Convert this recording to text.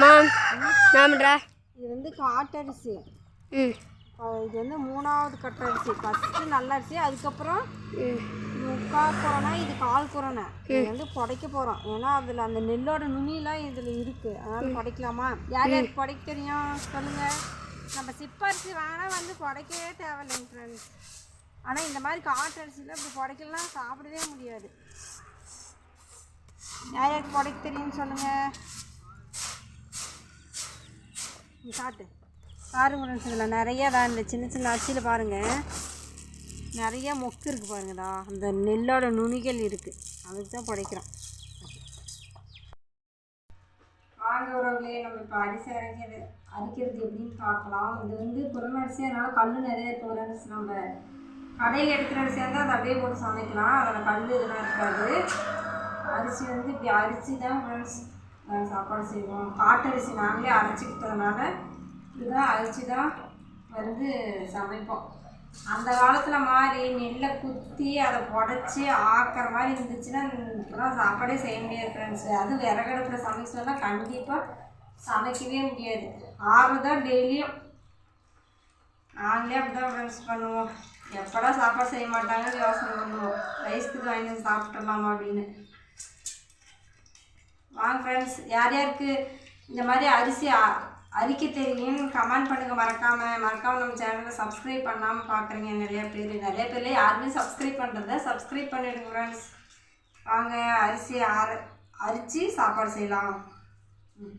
மாம் நாமடா இது வந்து காட்டரிசி. ம். இது வந்து மூணாவது கட்டரிசி. ஃபஸ்ட்டு நல்ல அரிசி அதுக்கப்புறம் முக்கால் குரோனா இது கால் குரோனை இது வந்து புடைக்க போகிறோம் ஏன்னா அதில் அந்த நெல்லோட நுனிலாம் இதில் இருக்குது அதனால் புடைக்கலாமா? யார் யாருக்கு புடைக்க தெரியும்? சொல்லுங்கள் நம்ம சிப்பரிசி வாங்கினா வந்து புடைக்கவே தேவையில்லைங்க ஃப்ரெண்ட்ஸ் ஆனால் இந்த மாதிரி காட்டு அரிசியில் இப்படி புடைக்கலாம் சாப்பிடவே முடியாது. யார் யாருக்கு புடைக்க தெரியும்னு சொல்லுங்கள் காட்டு பாருங்கள் ஃப்ரெண்ட்ஸ் இதில் நிறையா தான் இந்த சின்ன சின்ன அரிசியில் பாருங்கள் நிறையா மொக்கு இருக்குது பாருங்கடா. அந்த நெல்லோட நுனிகள் இருக்குது அதுக்கு தான் படைக்கிறோம். வாங்க உறவுகளே நம்ம இப்போ அரிசி அரைக்கிறது அரிக்கிறது எப்படின்னு பார்க்கலாம். இது வந்து புறம அரிசியாக கல் நிறைய இருக்கு நம்ம கடையில் எடுக்கிற அரிசியாக இருந்தால் அதை அப்படியே போட்டு சமைக்கலாம். அதில் கல் இதெல்லாம் இருக்காது. அரிசி வந்து இப்படி அரிசி தான் ஃப்ரெண்ட்ஸ் சாப்பாடு செய்வோம். காட்டரிசி நாங்களே அரைச்சிக்கிட்டதுனால இதுதான் அரைச்சி தான் வந்து சமைப்போம். அந்த காலத்தில் மாதிரி நெல்லை குத்தி அதை புடச்சி ஆக்கிற மாதிரி இருந்துச்சுன்னா இப்போலாம் சாப்பாடே செய்ய முடியாது ஃப்ரெண்ட்ஸ் அதுவும் விறகடுப்பில் சமைக்க சொன்னால் கண்டிப்பாக சமைக்கவே முடியாது. ஆறு தான் டெய்லியும். நாங்களே அப்படி தான் ஃப்ரெண்ட்ஸ் பண்ணுவோம். எப்படா சாப்பாடு செய்ய மாட்டாங்கன்னு யோசனை பண்ணுவோம் ரைஸ்க்கு வாங்கி வந்து சாப்பிட்டுடலாமா அப்படின்னு. வாங்க ஃப்ரெண்ட்ஸ் யார் யாருக்கு இந்த மாதிரி அரிசி அரிக்க தெரியும் கமெண்ட் பண்ணுங்கள் மறக்காமல் மறக்காமல் நம்ம சேனலை சப்ஸ்கிரைப் பண்ணாமல் பார்க்குறீங்க நிறைய பேர் நிறைய பேர்ல யாருமே சப்ஸ்கிரைப் பண்ணுறத சப்ஸ்கிரைப் பண்ணிடுங்க ஃப்ரெண்ட்ஸ் வாங்க அரிசி அரை அரிச்சு சாப்பாடு செய்யலாம். ம்.